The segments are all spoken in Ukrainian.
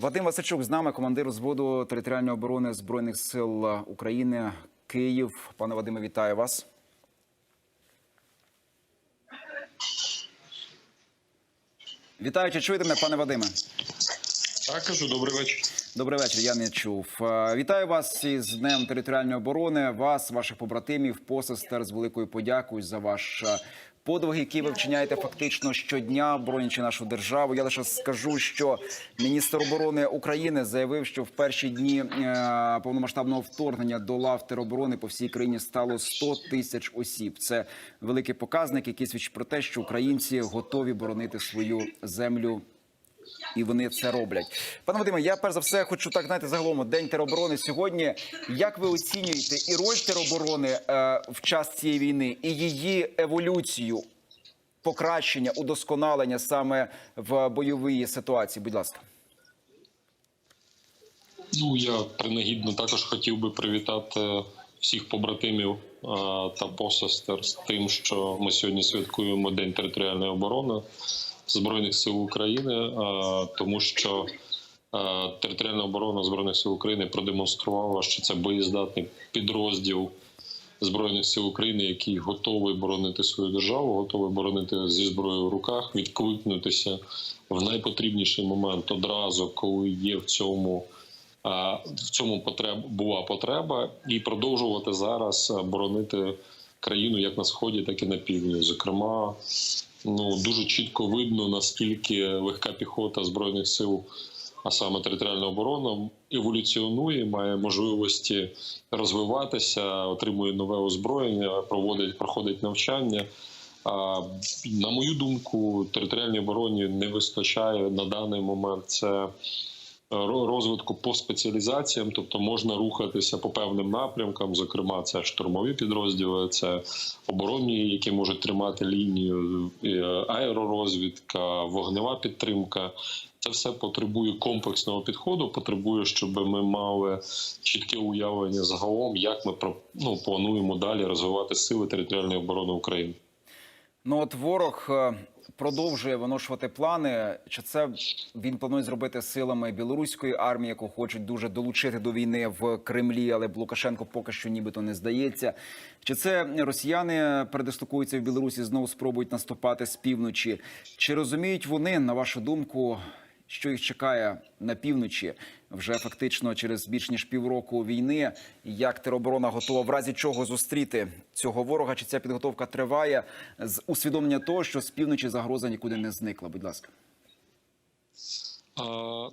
Вадим Васильчук з нами, командир взводу територіальної оборони збройних сил України Київ. Пане Вадиме, вітаю вас. Вітаю, чи чуєте мене, пане Вадиме? Так, кажу, добрий вечір. Добрий вечір. Я не чув. Е, Вітаю вас із Днем територіальної оборони. Вас, ваших побратимів, посестер з великою подякою за ваш е, які ви вчиняєте фактично щодня, бронячи нашу державу. Я лише скажу, що міністр оборони України заявив, що в перші дні е, повномасштабного вторгнення до лав тероборони по всій країні стало 100 тисяч осіб. Це великий показник, який свідчить про те, що українці готові боронити свою землю і вони це роблять. Пане Вадиме, я перш за все хочу так знаєте, загалом день тероборони сьогодні. Як ви оцінюєте і роль тероборони е, в час цієї війни, і її еволюцію, покращення, удосконалення саме в бойовій ситуації? Будь ласка. Ну я принагідно також хотів би привітати всіх побратимів е, та посестер з тим, що ми сьогодні святкуємо День територіальної оборони Збройних сил України, е, тому що е, територіальна оборона збройних сил України продемонструвала, що це боєздатний підрозділ збройних сил України, який готовий боронити свою державу, готовий боронити зі зброєю в руках, відкликнутися в найпотрібніший момент одразу, коли є в цьому. а, В цьому потреб була потреба, і продовжувати зараз боронити країну як на сході, так і на півдні. Зокрема, ну дуже чітко видно наскільки легка піхота збройних сил, а саме територіальна оборона, еволюціонує, має можливості розвиватися, отримує нове озброєння, проводить проходить навчання. На мою думку, територіальній обороні не вистачає на даний момент це розвитку по спеціалізаціям, тобто можна рухатися по певним напрямкам. Зокрема, це штурмові підрозділи, це оборонні, які можуть тримати лінію, е, аеророзвідка, вогнева підтримка. Це все потребує комплексного підходу. Потребує, щоб ми мали чітке уявлення загалом, як ми ну, плануємо далі розвивати сили територіальної оборони України. Ну от ворог е, продовжує виношувати плани. Чи це він планує зробити силами білоруської армії, яку хочуть дуже долучити до війни в Кремлі, але Лукашенко поки що нібито не здається. Чи це росіяни передислокуються в Білорусі, знову спробують наступати з півночі? Чи розуміють вони, на вашу думку, що їх чекає на півночі вже фактично через більш ніж півроку війни. Як тероборона готова в разі чого зустріти цього ворога? Чи ця підготовка триває з усвідомлення того, що з півночі загроза нікуди не зникла? Будь ласка.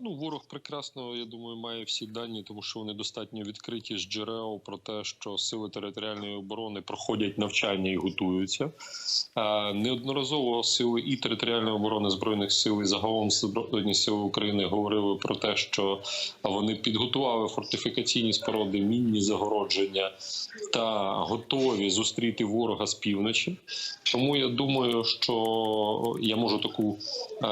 Ну, ворог прекрасно, я думаю, має всі дані, тому що вони достатньо відкриті з джерел про те, що сили територіальної оборони проходять навчання і готуються. Неодноразово сили і територіальної оборони збройних сил і загалом збройні сили України говорили про те, що вони підготували фортифікаційні споруди, мінні загородження та готові зустріти ворога з півночі. Тому я думаю, що я можу таку е,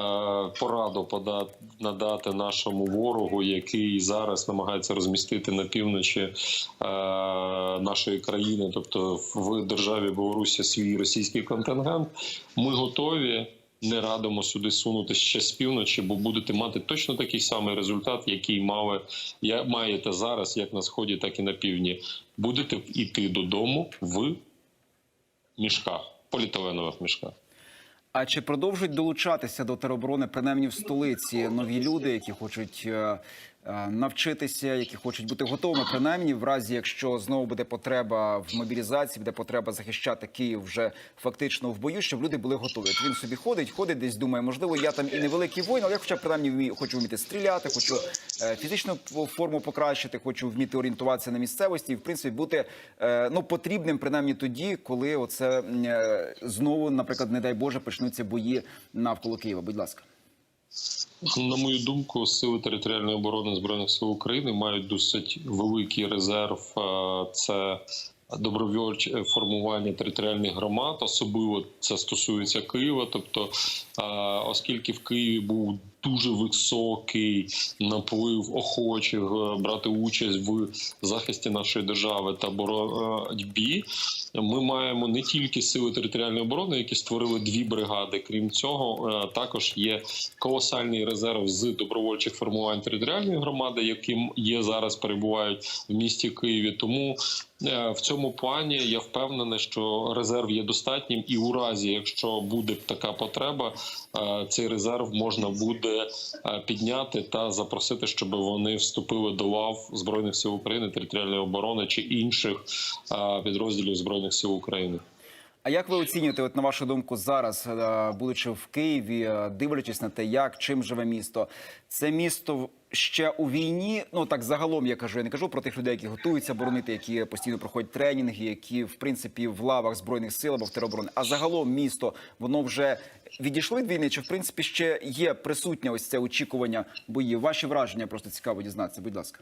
пораду подати надати нашому ворогу, який зараз намагається розмістити на півночі е, нашої країни, тобто в державі Білорусі свій російський контингент. Ми готові. Не радимо сюди сунути ще з півночі, бо будете мати точно такий самий результат, який мали я маєте зараз, як на сході, так і на півдні. Будете йти додому в мішках, поліетиленових мішках. А чи продовжують долучатися до тероборони, принаймні в столиці, нові люди, які хочуть е, навчитися, які хочуть бути готовими, принаймні, в разі якщо знову буде потреба в мобілізації, буде потреба захищати Київ вже фактично в бою, щоб люди були готові. От він собі ходить, ходить десь, думає, можливо, я там і невеликий воїн, але я хоча б принаймні вмію, хочу вміти стріляти, хочу е, фізичну форму покращити, хочу вміти орієнтуватися на місцевості і в принципі бути е, ну потрібним принаймні тоді, коли оце е, знову, наприклад, не дай Боже, почнуться бої навколо Києва. Будь ласка. На мою думку, сили територіальної оборони збройних сил України мають досить великий резерв. Е, Це добровольче формування територіальних громад, особливо це стосується Києва. Тобто, е, оскільки в Києві був дуже високий наплив охочих е, брати участь в захисті нашої держави та боротьбі. Ми маємо не тільки сили територіальної оборони, які створили дві бригади. Крім цього, е, також є колосальний резерв з добровольчих формувань територіальної громади, яким є зараз перебувають в місті Києві. Тому е, в цьому плані я впевнений, що резерв є достатнім, і у разі, якщо буде така потреба, цей резерв можна буде е, підняти та запросити, щоб вони вступили до лав збройних сил України, територіальної оборони чи інших е, підрозділів збройних сил України. А як ви оцінюєте, от на вашу думку, зараз, е, будучи в Києві, е, дивлячись на те, як чим живе місто, це місто ще у війні? Ну так загалом я кажу, я не кажу про тих людей, які готуються боронити, які постійно проходять тренінги, які в принципі в лавах збройних сил або в тероборони. А загалом місто воно вже відійшло від війни? Чи в принципі ще є присутнє ось це очікування боїв? Ваші враження просто цікаво дізнатися. Будь ласка.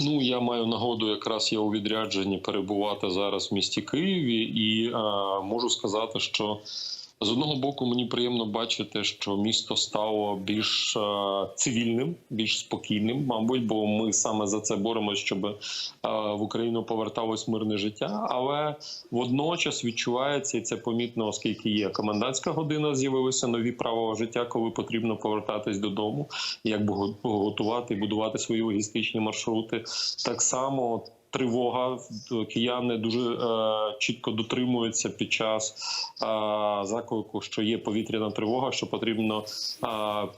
Ну, я маю нагоду, якраз я у відрядженні перебувати зараз в місті Києві, і а, можу сказати, що з одного боку мені приємно бачити, що місто стало більш е, цивільним, більш спокійним, мабуть, бо ми саме за це боремося, щоб е, в Україну поверталось мирне життя. Але водночас відчувається і це помітно, оскільки є комендантська година, з'явилися нові правила життя, коли потрібно повертатись додому, як готувати і будувати свої логістичні маршрути. Так само. Тривога кияни дуже е, чітко дотримуються під час е, заклику, що є повітряна тривога, що потрібно е,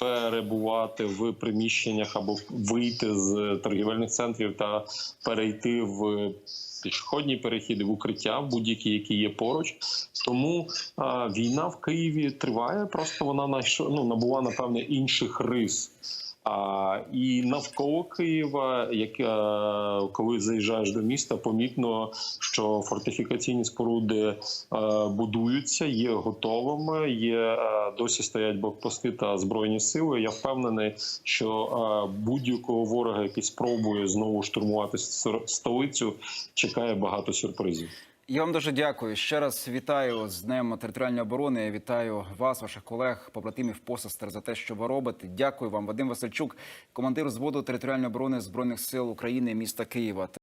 перебувати в приміщеннях або вийти з торгівельних центрів та перейти в пішохідні перехіди в укриття, будь-які, які є поруч. Тому е, війна в Києві триває, просто вона найш- ну, набула напевне інших рис. А, і навколо Києва, як е, коли заїжджаєш до міста, помітно, що фортифікаційні споруди е, будуються, є готовими. Є е, досі стоять блокпости та збройні сили. Я впевнений, що будь-якого ворога, який спробує знову штурмувати столицю, чекає багато сюрпризів. Я вам дуже дякую. Ще раз вітаю з Днем територіальної оборони. Вітаю вас, ваших колег, побратимів, посестер за те, що ви робите. Дякую вам, Вадим Васильчук, командир зводу територіальної оборони збройних сил України міста Києва.